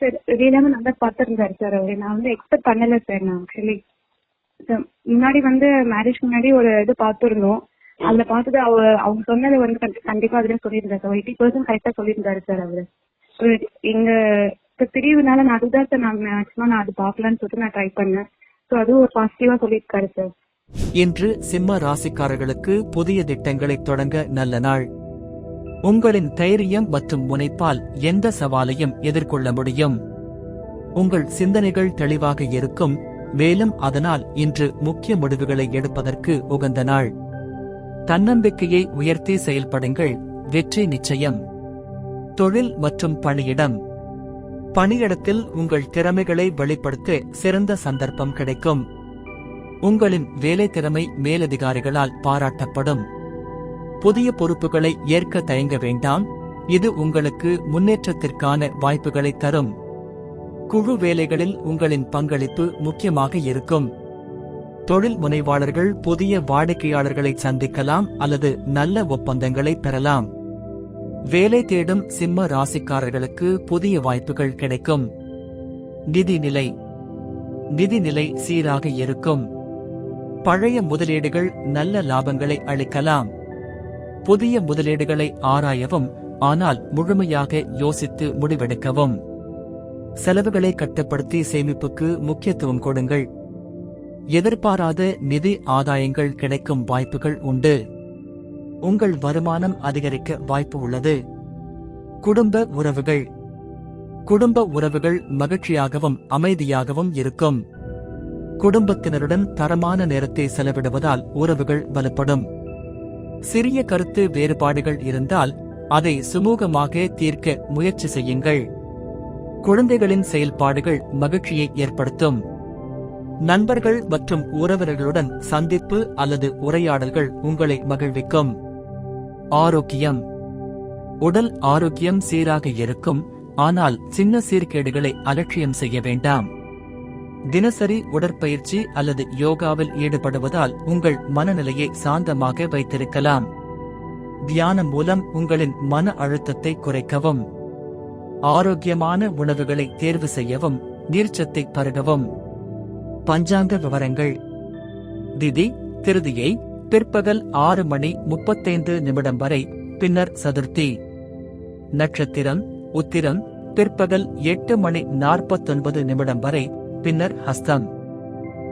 Sir வெளியிலாம நல்லா பார்த்துருந்தாரு sir அவரு. நான் வந்து எக்ஸ்பெக்ட் பண்ணல சார் நான் ஆக்சுவலி முன்னாடி வந்து மேரேஜ் முன்னாடி ஒரு இது பார்த்துருந்தோம். அதுல பார்த்தது அவ அவங்க சொன்னது வந்து கண்டிப்பா அதுல சொல்லியிருந்தாரு சார். எயிட்டி பர்சன்ட் கரெக்டா சொல்லியிருந்தாரு சார் அவரு. எங்க இப்ப பிரிவுனால நான் அதுதான் சார் நான் மேக்ஸிமம் நான் அது பார்க்கலான்னு சொல்லிட்டு நான் ட்ரை பண்ணேன். ஸோ அதுவும் ஒரு பாசிட்டிவா சொல்லியிருக்காரு சார். இன்று சிம்ம ராசிக்காரர்களுக்கு புதிய திட்டங்களை தொடங்க நல்ல நாள். உங்களின் தைரியம் மற்றும் முனைப்பால் எந்த சவாலையும் எதிர்கொள்ள முடியும். உங்கள் சிந்தனைகள் தெளிவாக இருக்கும் மேலும் அதனால் இன்று முக்கிய முடிவுகளை எடுப்பதற்கு உகந்த நாள். தன்னம்பிக்கையை உயர்த்தி செயல்படுங்கள் வெற்றி நிச்சயம். தொழில் மற்றும் பணியிடம். பணியிடத்தில் உங்கள் திறமைகளை வெளிப்படுத்த சிறந்த சந்தர்ப்பம் கிடைக்கும். உங்களின் வேலை திறமை மேலதிகாரிகளால் பாராட்டப்படும். புதிய பொறுப்புகளை ஏற்க தயங்க வேண்டாம். இது உங்களுக்கு முன்னேற்றத்திற்கான வாய்ப்புகளை தரும். குழு வேலைகளில் உங்களின் பங்களிப்பு முக்கியமாக இருக்கும். தொழில் முனைவாளர்கள் புதிய வாடிக்கையாளர்களை சந்திக்கலாம் அல்லது நல்ல ஒப்பந்தங்களை பெறலாம். வேலை தேடும் சிம்ம ராசிக்காரர்களுக்கு புதிய வாய்ப்புகள் கிடைக்கும். நிதிநிலை நிதிநிலை சீராக இருக்கும். பழைய முதலீடுகள் நல்ல லாபங்களை அளிக்கலாம். புதிய முதலீடுகளை ஆராயவும் ஆனால் முழுமையாக யோசித்து முடிவெடுக்கவும். செலவுகளை கட்டுப்படுத்தி சேமிப்புக்கு முக்கியத்துவம் கொடுங்கள். எதிர்பாராத நிதி ஆதாயங்கள் கிடைக்கும் வாய்ப்புகள் உண்டு. உங்கள் வருமானம் அதிகரிக்க வாய்ப்பு உள்ளது. குடும்ப உறவுகள். குடும்ப உறவுகள் மகிழ்ச்சியாகவும் அமைதியாகவும் இருக்கும். குடும்பத்தினருடன் தரமான நேரத்தை செலவிடுவதால் உறவுகள் வலுப்படும். சிறிய கருத்து வேறுபாடுகள் இருந்தால் அதை சுமூகமாக தீர்க்க முயற்சி செய்யுங்கள். குழந்தைகளின் செயல்பாடுகள் மகிழ்ச்சியை ஏற்படுத்தும். நண்பர்கள் மற்றும் உறவினர்களுடன் சந்திப்பு அல்லது உரையாடல்கள் உங்களை மகிழ்விக்கும். ஆரோக்கியம். உடல் ஆரோக்கியம் சீராக இருக்கும் ஆனால் சின்ன சீர்கேடுகளை அலட்சியம் செய்ய வேண்டாம். தினசரி உடற்பயிற்சி அல்லது யோகாவில் ஈடுபடுவதால் உங்கள் மனநிலையை சாந்தமாக வைத்திருக்கலாம். தியானம் மூலம் உங்களின் மன அழுத்தத்தை குறைக்கவும். ஆரோக்கியமான உணவுகளை தேர்வு செய்யவும் நீர்ச்சத்தை பருகவும். பஞ்சாங்க விவரங்கள். திதி திருதியை பிற்பகல் ஆறு மணி முப்பத்தைந்து நிமிடம் வரை பின்னர் சதுர்த்தி. நட்சத்திரம் உத்திரம் பிற்பகல் எட்டு மணி நாற்பத்தொன்பது நிமிடம் வரை பின்னர் ஹஸ்தம்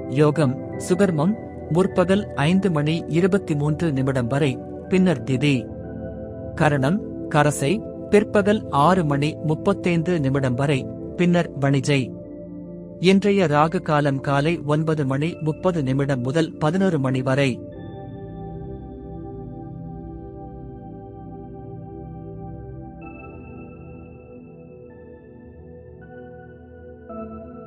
யோகம் சுகர்மம் முற்பகல் ஐந்து மணி இருபத்தி மூன்று நிமிடம் வரை பின்னர் திதி. கரணம் கரசை பிற்பகல் ஆறு மணி முப்பத்தைந்து நிமிடம் வரை பின்னர் வணிஜை. இன்றைய ராகு காலம் காலை ஒன்பது மணி முப்பது நிமிடம் முதல் பதினொரு மணி வரை.